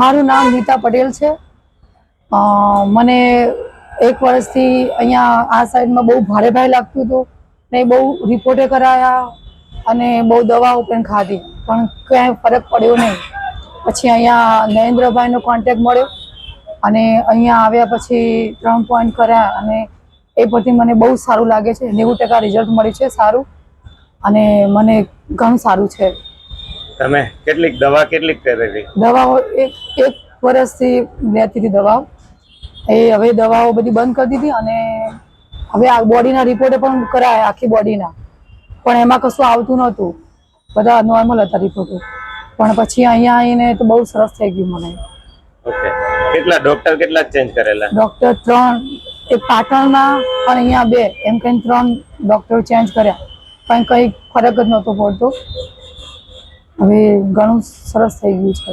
મારું નામ નીતા પટેલ છે. મને એક વર્ષથી અહીંયા આ સાઈડમાં બહુ ભારે ભારે લાગતું હતું ને બહુ રિપોર્ટે કરાયા અને બહુ દવાઓ પણ ખાધી. પણ ક્યાંય ફરક પડ્યો નહીં. પછી અહીંયા નરેન્દ્રભાઈનો કોન્ટેક્ટ મળ્યો અને અહીંયા આવ્યા પછી ત્રણ પોઈન્ટ કર્યા અને એ પરથી મને બહુ સારું લાગે છે. નેવું ટકા રિઝલ્ટ મળ્યું છે સારું અને મને ઘણું સારું છે. તમે કેટલીક દવા કેટલીક કરેલી? દવાઓ એક એક વર્ષથી લેતી હતી દવાઓ. એ હવે દવાઓ બધી બંધ કરી દીધી અને હવે આ બોડીના રિપોર્ટ પણ કરાયા આખી બોડીના. પણ એમાં કશું આવતું નહોતું. બધા નોર્મલ હતા રિપોર્ટો. પણ પછી અહીંયા આવીને તો બહુ સરસ થઈ ગયું મને. ઓકે કેટલા ડોક્ટર કેટલા ચેન્જ કરેલા? ડૉક્ટર ત્રણ એક પાટણના અને અહીંયા બે. એમ કહીને ત્રણ ડોક્ટર ચેન્જ કર્યા. પણ કંઈ ફરક જ નહોતો પડતો. હવે ઘણું સરસ થઈ ગયું છે.